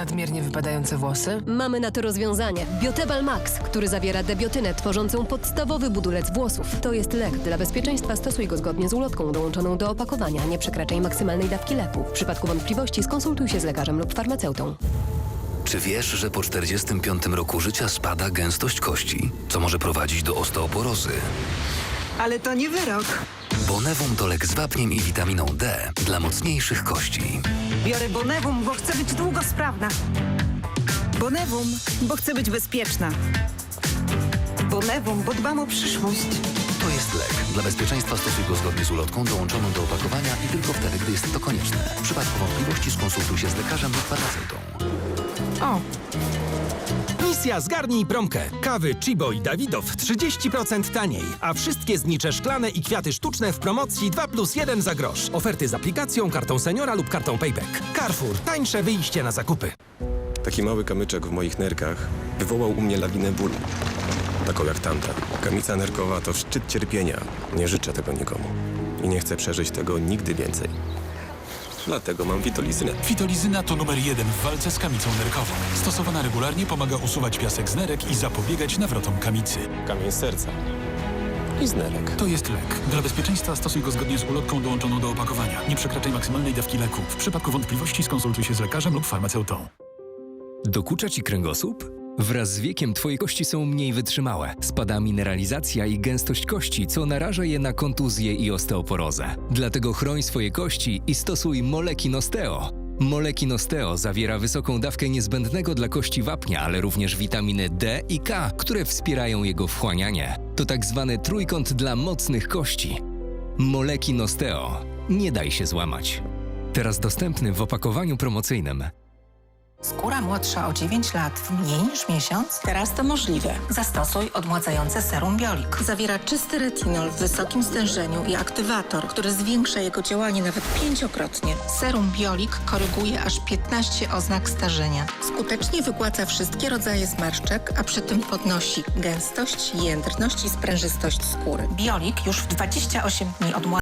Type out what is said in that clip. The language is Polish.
Nadmiernie wypadające włosy? Mamy na to rozwiązanie. Biotebal Max, który zawiera debiotynę tworzącą podstawowy budulec włosów. To jest lek. Dla bezpieczeństwa stosuj go zgodnie z ulotką dołączoną do opakowania. Nie przekraczaj maksymalnej dawki leku. W przypadku wątpliwości skonsultuj się z lekarzem lub farmaceutą. Czy wiesz, że po 45 roku życia spada gęstość kości, co może prowadzić do osteoporozy? Ale to nie wyrok. Bonewum to lek z wapniem i witaminą D dla mocniejszych kości. Biorę Bonewum, bo chcę być długosprawna. Bonewum, bo chcę być bezpieczna. Bonewum, bo dbam o przyszłość. To jest lek. Dla bezpieczeństwa stosuj go zgodnie z ulotką dołączoną do opakowania i tylko wtedy, gdy jest to konieczne. W przypadku wątpliwości skonsultuj się z lekarzem lub farmaceutą. O, Misja Zgarnij promkę. Kawy Chibo i Dawidow 30% taniej, a wszystkie znicze szklane i kwiaty sztuczne w promocji 2 plus 1 za grosz. Oferty z aplikacją, kartą seniora lub kartą Payback. Carrefour. Tańsze wyjście na zakupy. Taki mały kamyczek w moich nerkach wywołał u mnie lawinę bólu. Taką jak tamta. Kamica nerkowa to szczyt cierpienia. Nie życzę tego nikomu. I nie chcę przeżyć tego nigdy więcej. Dlatego mam witolizynę. Fitolizyna to numer jeden w walce z kamicą nerkową. Stosowana regularnie pomaga usuwać piasek z nerek i zapobiegać nawrotom kamicy. Kamień serca. I z nerek. To jest lek. Dla bezpieczeństwa stosuj go zgodnie z ulotką dołączoną do opakowania. Nie przekraczaj maksymalnej dawki leku. W przypadku wątpliwości skonsultuj się z lekarzem lub farmaceutą. Dokucza ci kręgosłup? Wraz z wiekiem twoje kości są mniej wytrzymałe. Spada mineralizacja i gęstość kości, co naraża je na kontuzję i osteoporozę. Dlatego chroń swoje kości i stosuj Molekinosteo. Molekinosteo zawiera wysoką dawkę niezbędnego dla kości wapnia, ale również witaminy D i K, które wspierają jego wchłanianie. To tak zwany trójkąt dla mocnych kości. Molekinosteo. Nie daj się złamać. Teraz dostępny w opakowaniu promocyjnym. Skóra młodsza o 9 lat w mniej niż miesiąc? Teraz to możliwe. Zastosuj odmładzające serum Biolik. Zawiera czysty retinol w wysokim stężeniu i aktywator, który zwiększa jego działanie nawet pięciokrotnie. Serum Biolik koryguje aż 15 oznak starzenia. Skutecznie wygładza wszystkie rodzaje zmarszczek, a przy tym podnosi gęstość, jędrność i sprężystość skóry. Biolik już w 28 dni odmładza